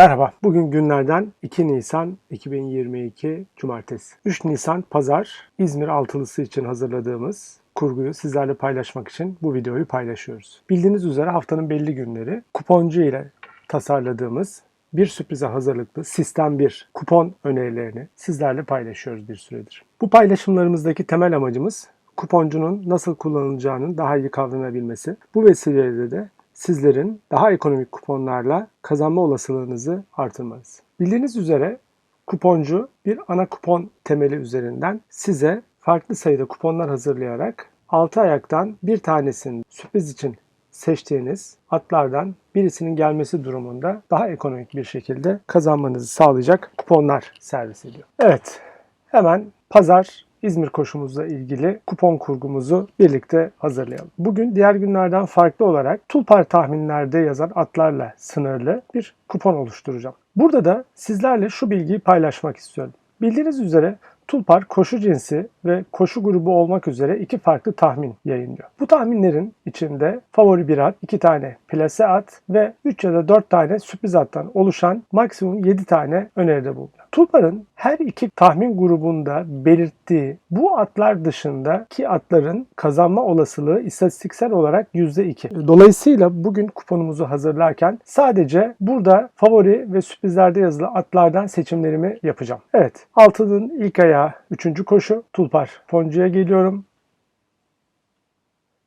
Merhaba, bugün günlerden 2 Nisan 2022 Cumartesi. 3 Nisan Pazar İzmir altılısı için hazırladığımız kurguyu sizlerle paylaşmak için bu videoyu paylaşıyoruz. Bildiğiniz üzere haftanın belli günleri kuponcu ile tasarladığımız bir sürprize hazırlıklı Sistem 1 kupon önerilerini sizlerle paylaşıyoruz bir süredir. Bu paylaşımlarımızdaki temel amacımız kuponcunun nasıl kullanılacağının daha iyi kavranabilmesi. Bu vesileyle de sizlerin daha ekonomik kuponlarla kazanma olasılığınızı artırmanız. Bildiğiniz üzere kuponcu bir ana kupon temeli üzerinden size farklı sayıda kuponlar hazırlayarak 6 ayaktan bir tanesini sürpriz için seçtiğiniz atlardan birisinin gelmesi durumunda daha ekonomik bir şekilde kazanmanızı sağlayacak kuponlar servis ediyor. Evet, hemen pazar İzmir koşumuzla ilgili kupon kurgumuzu birlikte hazırlayalım. Bugün diğer günlerden farklı olarak Tulpar tahminlerde yazan atlarla sınırlı bir kupon oluşturacağım. Burada da sizlerle şu bilgiyi paylaşmak istiyorum. Bildiğiniz üzere Tulpar koşu cinsi ve koşu grubu olmak üzere iki farklı tahmin yayınlıyor. Bu tahminlerin içinde favori bir at, iki tane plase at ve 3 ya da 4 tane sürpriz attan oluşan maksimum 7 tane öneride bulunuyor. Tulpar'ın her iki tahmin grubunda belirttiği bu atlar dışındaki atların kazanma olasılığı istatistiksel olarak %2. Dolayısıyla bugün kuponumuzu hazırlarken sadece burada favori ve sürprizlerde yazılı atlardan seçimlerimi yapacağım. Evet, altının ilk ayağı 3. koşu Tulpar. Poncu'ya geliyorum.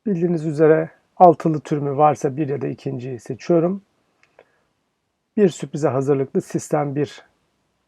Bildiğiniz üzere altılı türümü varsa bir ya da ikinciyi seçiyorum. Bir sürprize hazırlıklı sistem 1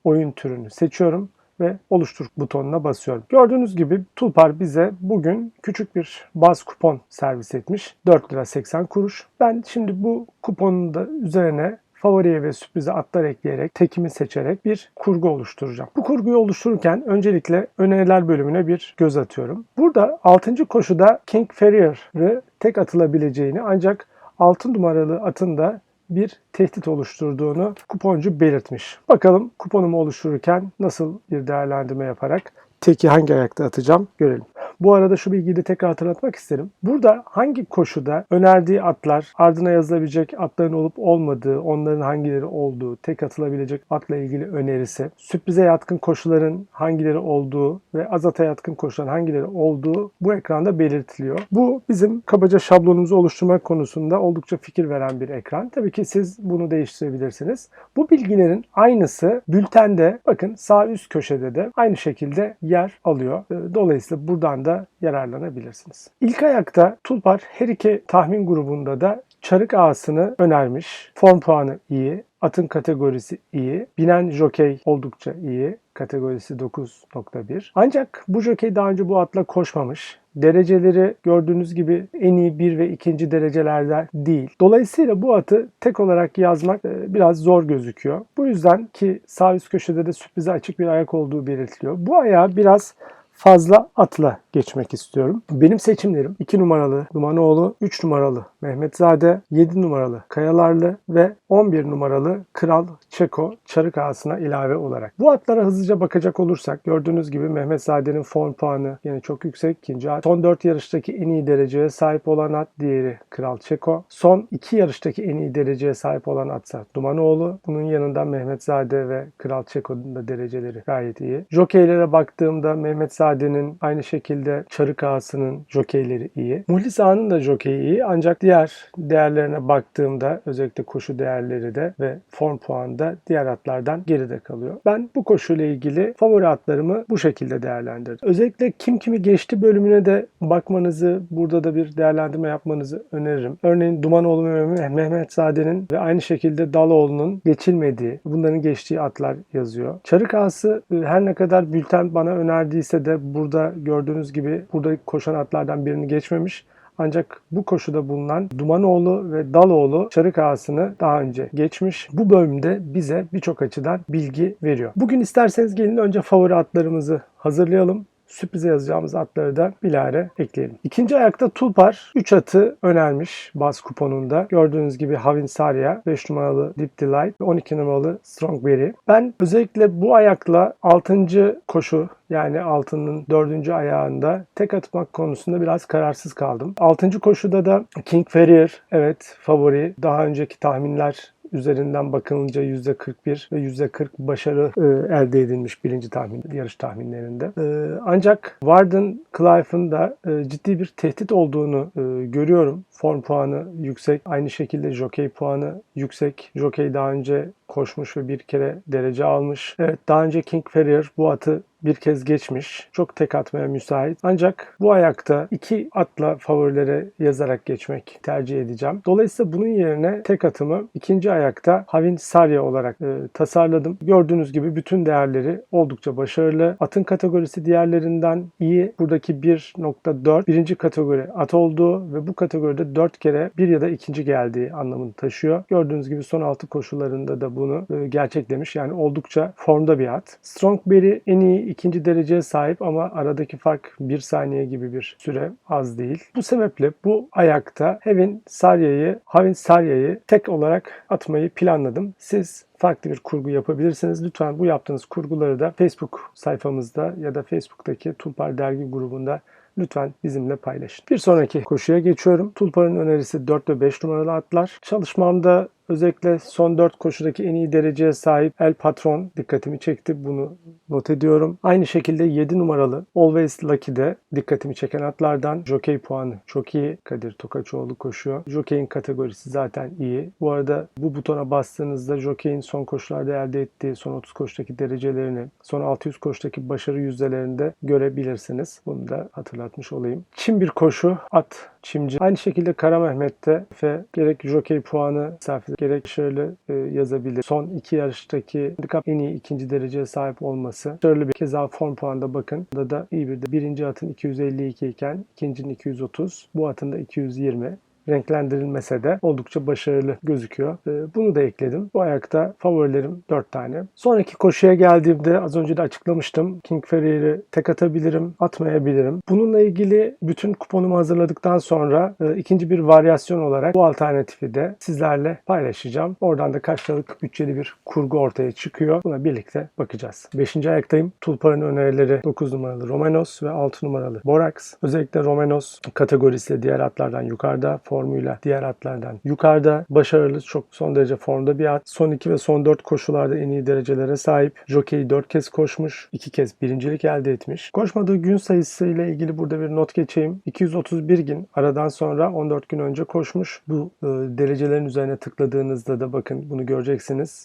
oyun türünü seçiyorum ve oluştur butonuna basıyorum. Gördüğünüz gibi Tulpar bize bugün küçük bir baz kupon servis etmiş. 4 lira 80 kuruş. Ben şimdi bu kuponun da üzerine favoriye ve sürprize atlar ekleyerek tekimi seçerek bir kurgu oluşturacağım. Bu kurguyu oluştururken öncelikle öneriler bölümüne bir göz atıyorum. Burada 6. koşuda King Ferrier'ı tek atılabileceğini ancak 6 numaralı atın da bir tehdit oluşturduğunu kuponcu belirtmiş. Bakalım kuponumu oluştururken nasıl bir değerlendirme yaparak teki hangi ayakta atacağım görelim. Bu arada şu bilgiyi de tekrar hatırlatmak isterim. Burada hangi koşuda önerdiği atlar, ardına yazılabilecek atların olup olmadığı, onların hangileri olduğu, tek atılabilecek atla ilgili önerisi, sürprize yatkın koşuların hangileri olduğu ve azata yatkın koşuların hangileri olduğu bu ekranda belirtiliyor. Bu bizim kabaca şablonumuzu oluşturmak konusunda oldukça fikir veren bir ekran. Tabii ki siz bunu değiştirebilirsiniz. Bu bilgilerin aynısı bültende bakın sağ üst köşede de aynı şekilde yer alıyor. Dolayısıyla buradan da yararlanabilirsiniz. İlk ayakta Tulpar her iki tahmin grubunda da çarık ağasını önermiş. Form puanı iyi. Atın kategorisi iyi. Binen jokey oldukça iyi. Kategorisi 9.1. Ancak bu jokey daha önce bu atla koşmamış. Dereceleri gördüğünüz gibi en iyi bir ve ikinci derecelerde değil. Dolayısıyla bu atı tek olarak yazmak biraz zor gözüküyor. Bu yüzden ki sağ üst köşede de sürprize açık bir ayak olduğu belirtiliyor. Bu ayağı biraz fazla atla geçmek istiyorum. Benim seçimlerim 2 numaralı Dumanoğlu, 3 numaralı Mehmetzade, 7 numaralı Kayalarlı ve 11 numaralı Kral Çeko Çarık ağasına ilave olarak. Bu atlara hızlıca bakacak olursak gördüğünüz gibi Mehmetzade'nin form puanı yine çok yüksek. İkinci at. Son 4 yarıştaki en iyi dereceye sahip olan at diğeri Kral Çeko. Son 2 yarıştaki en iyi dereceye sahip olan atsa Dumanoğlu. Bunun yanında Mehmetzade ve Kral Çeko'nun da dereceleri gayet iyi. Jokeylere baktığımda Mehmetzade'nin aynı şekilde Çarık ağasının jokeyleri iyi. Muhlis ağanın da jokeyi iyi ancak diğer değerlerine baktığımda özellikle koşu değerleri de ve form puanı da diğer atlardan geride kalıyor. Ben bu koşuyla ilgili favori atlarımı bu şekilde değerlendirdim. Özellikle kim kimi geçti bölümüne de bakmanızı, burada da bir değerlendirme yapmanızı öneririm. Örneğin Dumanoğlu Mehmet Zade'nin ve aynı şekilde Daloğlu'nun geçilmediği, bunların geçtiği atlar yazıyor. Çarık ağası her ne kadar bülten bana önerdiyse de burada gördüğünüz gibi burada koşan atlardan birini geçmemiş. Ancak bu koşuda bulunan Dumanoğlu ve Daloğlu Çarık Ağası'nı daha önce geçmiş. Bu bölümde bize birçok açıdan bilgi veriyor. Bugün isterseniz gelin önce favori atlarımızı hazırlayalım sürprize yazacağımız atları da bilare ekleyelim. İkinci ayakta Tulpar 3 atı önermiş baz kuponunda. Gördüğünüz gibi Havin Sarya, 5 numaralı Deep Delight ve 12 numaralı Strongberry. Ben özellikle bu ayakla 6. koşu yani altının dördüncü ayağında tek atmak konusunda biraz kararsız kaldım. Altıncı koşuda da King Ferrier evet favori. Daha önceki tahminler üzerinden bakılınca %41 ve %40 başarı e, elde edilmiş birinci tahmin, yarış tahminlerinde. E, ancak Warden Clive'ın da e, ciddi bir tehdit olduğunu e, görüyorum. Form puanı yüksek. Aynı şekilde jockey puanı yüksek. Jockey daha önce koşmuş ve bir kere derece almış. Evet daha önce King Ferrier bu atı bir kez geçmiş. Çok tek atmaya müsait. Ancak bu ayakta iki atla favorilere yazarak geçmek tercih edeceğim. Dolayısıyla bunun yerine tek atımı ikinci ayakta Havin Sarya olarak e, tasarladım. Gördüğünüz gibi bütün değerleri oldukça başarılı. Atın kategorisi diğerlerinden iyi. Buradaki 1.4 birinci kategori at olduğu ve bu kategoride 4 kere bir ya da ikinci geldiği anlamını taşıyor. Gördüğünüz gibi son 6 koşullarında da bunu e, gerçeklemiş. Yani oldukça formda bir at. Strongberry en iyi ikinci dereceye sahip ama aradaki fark bir saniye gibi bir süre az değil. Bu sebeple bu ayakta Havin Sarya'yı, Havin Sarya'yı tek olarak atmayı planladım. Siz farklı bir kurgu yapabilirsiniz. Lütfen bu yaptığınız kurguları da Facebook sayfamızda ya da Facebook'taki Tulpar Dergi grubunda lütfen bizimle paylaşın. Bir sonraki koşuya geçiyorum. Tulpar'ın önerisi 4 ve 5 numaralı atlar. Çalışmamda Özellikle son 4 koşudaki en iyi dereceye sahip El Patron dikkatimi çekti. Bunu not ediyorum. Aynı şekilde 7 numaralı Always Lucky'de dikkatimi çeken atlardan Jockey puanı çok iyi. Kadir Tokaçoğlu koşuyor. Jockey'in kategorisi zaten iyi. Bu arada bu butona bastığınızda Jockey'in son koşularda elde ettiği son 30 koşudaki derecelerini, son 600 koşudaki başarı yüzdelerini de görebilirsiniz. Bunu da hatırlatmış olayım. Çim bir koşu at Çimci. Aynı şekilde Kara Mehmet'te ve gerek jockey puanı misafir gerek şöyle e, yazabilir. Son iki yarıştaki handikap en iyi ikinci dereceye sahip olması. Şöyle bir keza form puanında bakın. Burada da iyi bir de birinci atın 252 iken ikincinin 230. Bu atın da 220 renklendirilmese de oldukça başarılı gözüküyor. Ee, bunu da ekledim. Bu ayakta favorilerim 4 tane. Sonraki koşuya geldiğimde az önce de açıklamıştım. King Ferrier'i tek atabilirim, atmayabilirim. Bununla ilgili bütün kuponumu hazırladıktan sonra e, ikinci bir varyasyon olarak bu alternatifi de sizlerle paylaşacağım. Oradan da kaç liralık bütçeli bir kurgu ortaya çıkıyor. Buna birlikte bakacağız. 5. ayaktayım. Tulpar'ın önerileri 9 numaralı Romanos ve 6 numaralı Borax. Özellikle Romanos kategorisi diğer atlardan yukarıda formuyla diğer atlardan yukarıda. Başarılı, çok son derece formda bir at. Son 2 ve son 4 koşularda en iyi derecelere sahip. Jockey 4 kez koşmuş. 2 kez birincilik elde etmiş. Koşmadığı gün sayısı ile ilgili burada bir not geçeyim. 231 gün aradan sonra 14 gün önce koşmuş. Bu e, derecelerin üzerine tıkladığınızda da bakın bunu göreceksiniz.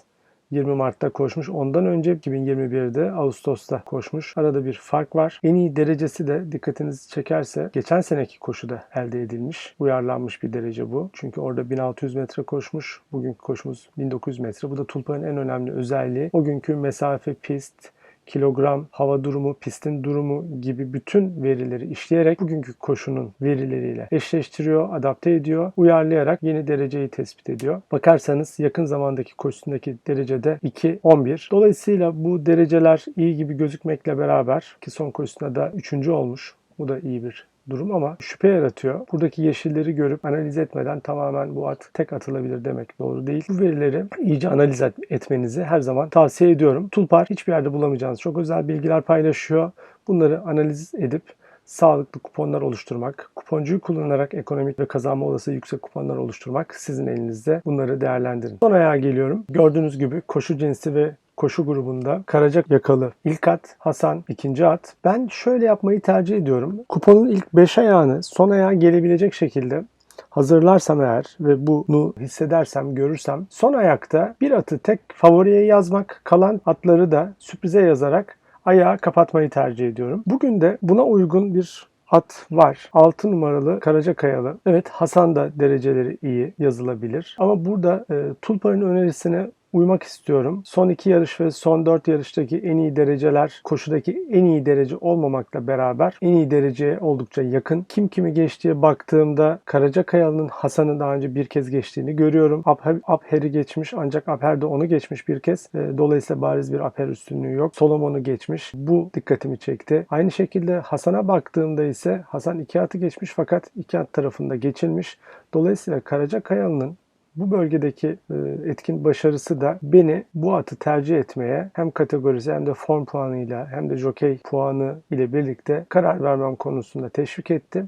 20 Mart'ta koşmuş. Ondan önce 2021'de Ağustos'ta koşmuş. Arada bir fark var. En iyi derecesi de dikkatinizi çekerse geçen seneki koşuda elde edilmiş. Uyarlanmış bir derece bu. Çünkü orada 1600 metre koşmuş. Bugünkü koşumuz 1900 metre. Bu da Tulpa'nın en önemli özelliği. O günkü mesafe pist, kilogram, hava durumu, pistin durumu gibi bütün verileri işleyerek bugünkü koşunun verileriyle eşleştiriyor, adapte ediyor, uyarlayarak yeni dereceyi tespit ediyor. Bakarsanız yakın zamandaki koşusundaki derecede 2-11. Dolayısıyla bu dereceler iyi gibi gözükmekle beraber ki son koşusunda da 3. olmuş. Bu da iyi bir durum ama şüphe yaratıyor. Buradaki yeşilleri görüp analiz etmeden tamamen bu at tek atılabilir demek doğru değil. Bu verileri iyice analiz etmenizi her zaman tavsiye ediyorum. Tulpar hiçbir yerde bulamayacağınız çok özel bilgiler paylaşıyor. Bunları analiz edip sağlıklı kuponlar oluşturmak, kuponcuyu kullanarak ekonomik ve kazanma olası yüksek kuponlar oluşturmak sizin elinizde. Bunları değerlendirin. Son ayağa geliyorum. Gördüğünüz gibi koşu cinsi ve koşu grubunda Karacak yakalı ilk at, Hasan ikinci at. Ben şöyle yapmayı tercih ediyorum. Kuponun ilk 5 ayağını son ayağa gelebilecek şekilde hazırlarsam eğer ve bunu hissedersem, görürsem son ayakta bir atı tek favoriye yazmak, kalan atları da sürprize yazarak ayağı kapatmayı tercih ediyorum. Bugün de buna uygun bir at var. 6 numaralı Karacakayalı. Evet Hasan da dereceleri iyi yazılabilir. Ama burada e, Tulpar'ın önerisine uymak istiyorum. Son iki yarış ve son dört yarıştaki en iyi dereceler koşudaki en iyi derece olmamakla beraber en iyi dereceye oldukça yakın. Kim kimi geçtiğe baktığımda Karacakayalı'nın Hasan'ı daha önce bir kez geçtiğini görüyorum. Abher'i geçmiş ancak Abher de onu geçmiş bir kez. E, dolayısıyla bariz bir Abher üstünlüğü yok. Solomon'u geçmiş. Bu dikkatimi çekti. Aynı şekilde Hasan'a baktığımda ise Hasan iki atı geçmiş fakat iki at tarafında geçilmiş. Dolayısıyla Karacakayalı'nın bu bölgedeki e, etkin başarısı da beni bu atı tercih etmeye hem kategorisi hem de form puanıyla hem de jockey puanı ile birlikte karar vermem konusunda teşvik etti.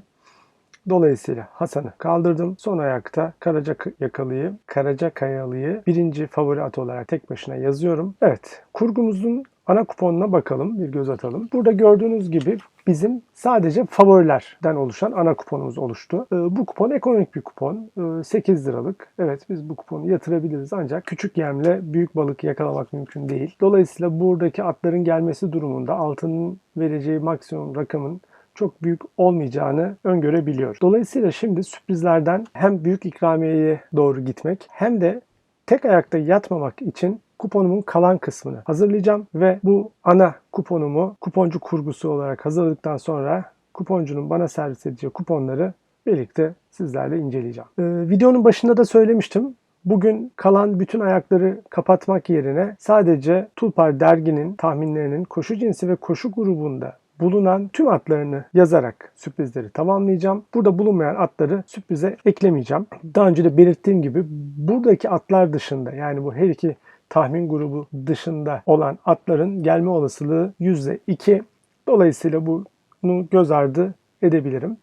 Dolayısıyla Hasan'ı kaldırdım. Son ayakta Karaca Yakalıyı, Karaca Kayalı'yı birinci favori at olarak tek başına yazıyorum. Evet, kurgumuzun ana kuponuna bakalım, bir göz atalım. Burada gördüğünüz gibi bizim sadece favorilerden oluşan ana kuponumuz oluştu. Ee, Bu kupon ekonomik bir kupon. Ee, 8 liralık. Evet biz bu kuponu yatırabiliriz ancak küçük yemle büyük balık yakalamak mümkün değil. Dolayısıyla buradaki atların gelmesi durumunda altının vereceği maksimum rakamın çok büyük olmayacağını öngörebiliyor. Dolayısıyla şimdi sürprizlerden hem büyük ikramiyeye doğru gitmek hem de tek ayakta yatmamak için kuponumun kalan kısmını hazırlayacağım ve bu ana kuponumu kuponcu kurgusu olarak hazırladıktan sonra kuponcunun bana servis edeceği kuponları birlikte sizlerle inceleyeceğim. Ee, videonun başında da söylemiştim. Bugün kalan bütün ayakları kapatmak yerine sadece Tulpar derginin tahminlerinin koşu cinsi ve koşu grubunda bulunan tüm atlarını yazarak sürprizleri tamamlayacağım. Burada bulunmayan atları sürprize eklemeyeceğim. Daha önce de belirttiğim gibi buradaki atlar dışında yani bu her iki tahmin grubu dışında olan atların gelme olasılığı %2. Dolayısıyla bunu göz ardı edebilirim.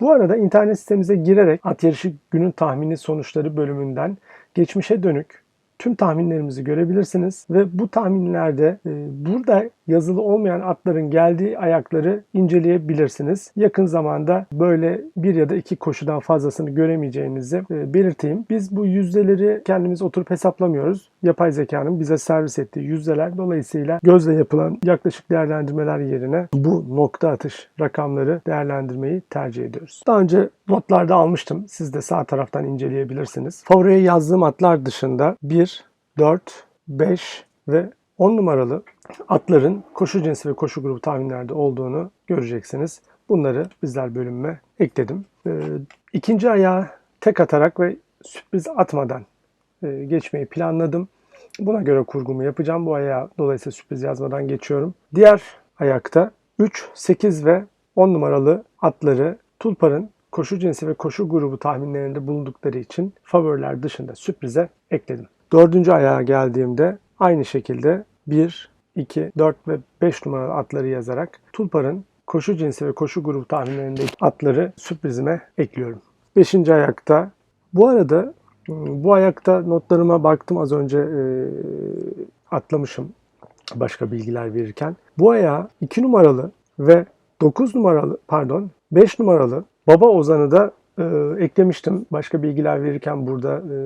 Bu arada internet sitemize girerek at yarışı günün tahmini sonuçları bölümünden geçmişe dönük tüm tahminlerimizi görebilirsiniz ve bu tahminlerde e, burada yazılı olmayan atların geldiği ayakları inceleyebilirsiniz. Yakın zamanda böyle bir ya da iki koşudan fazlasını göremeyeceğinizi e, belirteyim. Biz bu yüzdeleri kendimiz oturup hesaplamıyoruz. Yapay zekanın bize servis ettiği yüzdeler dolayısıyla gözle yapılan yaklaşık değerlendirmeler yerine bu nokta atış rakamları değerlendirmeyi tercih ediyoruz. Daha önce notlarda almıştım. Siz de sağ taraftan inceleyebilirsiniz. Favoriye yazdığım atlar dışında 1, 4, 5 ve 10 numaralı atların koşu cinsi ve koşu grubu tahminlerde olduğunu göreceksiniz. Bunları bizler bölümüme ekledim. Ee, ikinci ayağı tek atarak ve sürpriz atmadan e, geçmeyi planladım. Buna göre kurgumu yapacağım. Bu ayağı dolayısıyla sürpriz yazmadan geçiyorum. Diğer ayakta 3, 8 ve 10 numaralı atları Tulpar'ın koşu cinsi ve koşu grubu tahminlerinde bulundukları için favoriler dışında sürprize ekledim. Dördüncü ayağa geldiğimde aynı şekilde 1, 2, 4 ve 5 numaralı atları yazarak Tulpar'ın koşu cinsi ve koşu grubu tahminlerindeki atları sürprizime ekliyorum. Beşinci ayakta bu arada bu ayakta notlarıma baktım az önce e, atlamışım başka bilgiler verirken. Bu ayağa 2 numaralı ve 9 numaralı pardon 5 numaralı Baba Ozan'ı da e, eklemiştim. Başka bilgiler verirken burada e,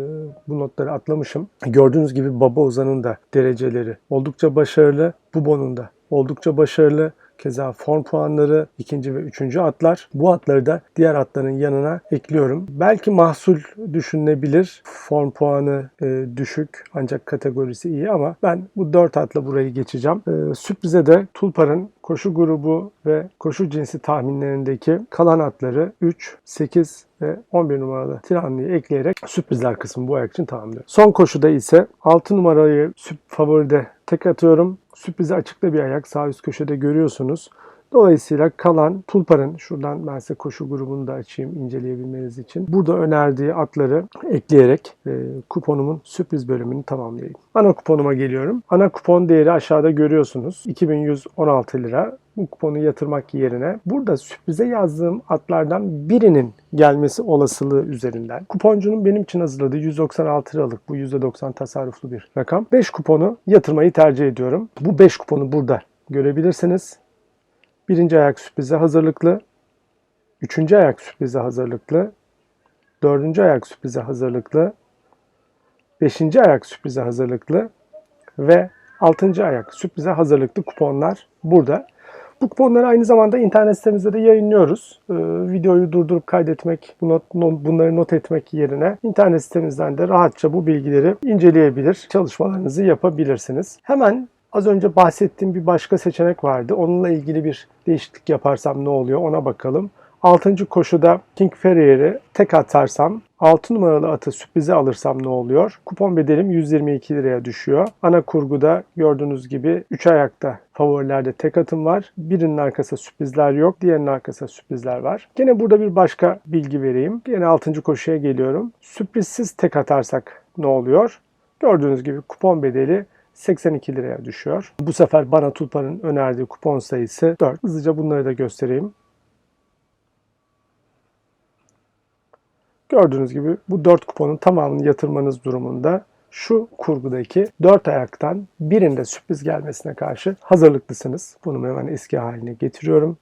bu notları atlamışım. Gördüğünüz gibi Baba Ozan'ın da dereceleri oldukça başarılı. Bubon'un da oldukça başarılı. Keza form puanları ikinci ve üçüncü atlar. Bu atları da diğer atların yanına ekliyorum. Belki mahsul düşünülebilir. Form puanı e, düşük ancak kategorisi iyi ama ben bu dört atla burayı geçeceğim. E, sürprize de Tulpar'ın koşu grubu ve koşu cinsi tahminlerindeki kalan atları 3, 8 ve 11 numaralı Tiranlı'yı ekleyerek sürprizler kısmı bu ayak için tamamlıyorum. Son koşuda ise 6 numarayı favoride tek atıyorum. Sürprize açıkta bir ayak sağ üst köşede görüyorsunuz. Dolayısıyla kalan Tulpar'ın, şuradan ben size koşu grubunu da açayım inceleyebilmeniz için. Burada önerdiği atları ekleyerek e, kuponumun sürpriz bölümünü tamamlayayım. Ana kuponuma geliyorum. Ana kupon değeri aşağıda görüyorsunuz. 2116 lira. Bu kuponu yatırmak yerine burada sürprize yazdığım atlardan birinin gelmesi olasılığı üzerinden. Kuponcunun benim için hazırladığı 196 liralık bu %90 tasarruflu bir rakam. 5 kuponu yatırmayı tercih ediyorum. Bu 5 kuponu burada görebilirsiniz. Birinci ayak sürprize hazırlıklı. Üçüncü ayak sürprize hazırlıklı. Dördüncü ayak sürprize hazırlıklı. Beşinci ayak sürprize hazırlıklı. Ve altıncı ayak sürprize hazırlıklı kuponlar burada. Bu kuponları aynı zamanda internet sitemizde de yayınlıyoruz. Ee, videoyu durdurup kaydetmek, not, not, bunları not etmek yerine internet sitemizden de rahatça bu bilgileri inceleyebilir, çalışmalarınızı yapabilirsiniz. Hemen Az önce bahsettiğim bir başka seçenek vardı. Onunla ilgili bir değişiklik yaparsam ne oluyor ona bakalım. 6. koşuda King Ferrier'i tek atarsam 6 numaralı atı sürprize alırsam ne oluyor? Kupon bedelim 122 liraya düşüyor. Ana kurguda gördüğünüz gibi 3 ayakta favorilerde tek atım var. Birinin arkasında sürprizler yok. Diğerinin arkasında sürprizler var. Gene burada bir başka bilgi vereyim. Gene 6. koşuya geliyorum. Sürprizsiz tek atarsak ne oluyor? Gördüğünüz gibi kupon bedeli 82 liraya düşüyor. Bu sefer bana Tulpar'ın önerdiği kupon sayısı 4. Hızlıca bunları da göstereyim. Gördüğünüz gibi bu 4 kuponun tamamını yatırmanız durumunda şu kurgudaki 4 ayaktan birinde sürpriz gelmesine karşı hazırlıklısınız. Bunu hemen eski haline getiriyorum.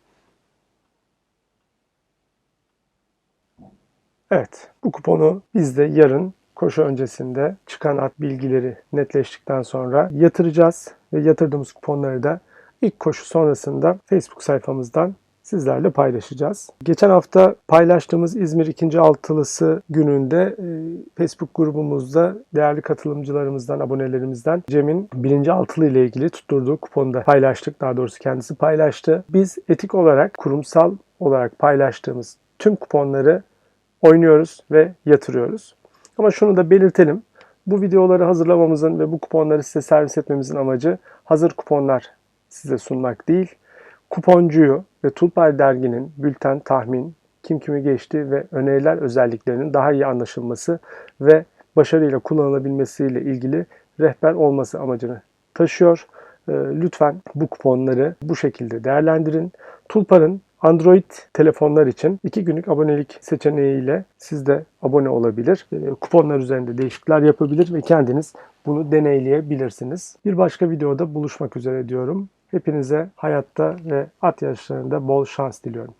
Evet, bu kuponu biz de yarın koşu öncesinde çıkan at bilgileri netleştikten sonra yatıracağız ve yatırdığımız kuponları da ilk koşu sonrasında Facebook sayfamızdan sizlerle paylaşacağız. Geçen hafta paylaştığımız İzmir 2. Altılısı gününde e, Facebook grubumuzda değerli katılımcılarımızdan, abonelerimizden Cem'in 1. altılı ile ilgili tutturduğu kuponu da paylaştık. Daha doğrusu kendisi paylaştı. Biz etik olarak, kurumsal olarak paylaştığımız tüm kuponları oynuyoruz ve yatırıyoruz. Ama şunu da belirtelim. Bu videoları hazırlamamızın ve bu kuponları size servis etmemizin amacı hazır kuponlar size sunmak değil. Kuponcuyu ve Tulpar derginin bülten, tahmin, kim kimi geçti ve öneriler özelliklerinin daha iyi anlaşılması ve başarıyla kullanılabilmesiyle ilgili rehber olması amacını taşıyor. Ee, Lütfen bu kuponları bu şekilde değerlendirin. Tulpar'ın Android telefonlar için 2 günlük abonelik seçeneğiyle siz de abone olabilir. Ee, Kuponlar üzerinde değişiklikler yapabilir ve kendiniz bunu deneyleyebilirsiniz. Bir başka videoda buluşmak üzere diyorum. Hepinize hayatta ve at yarışlarında bol şans diliyorum.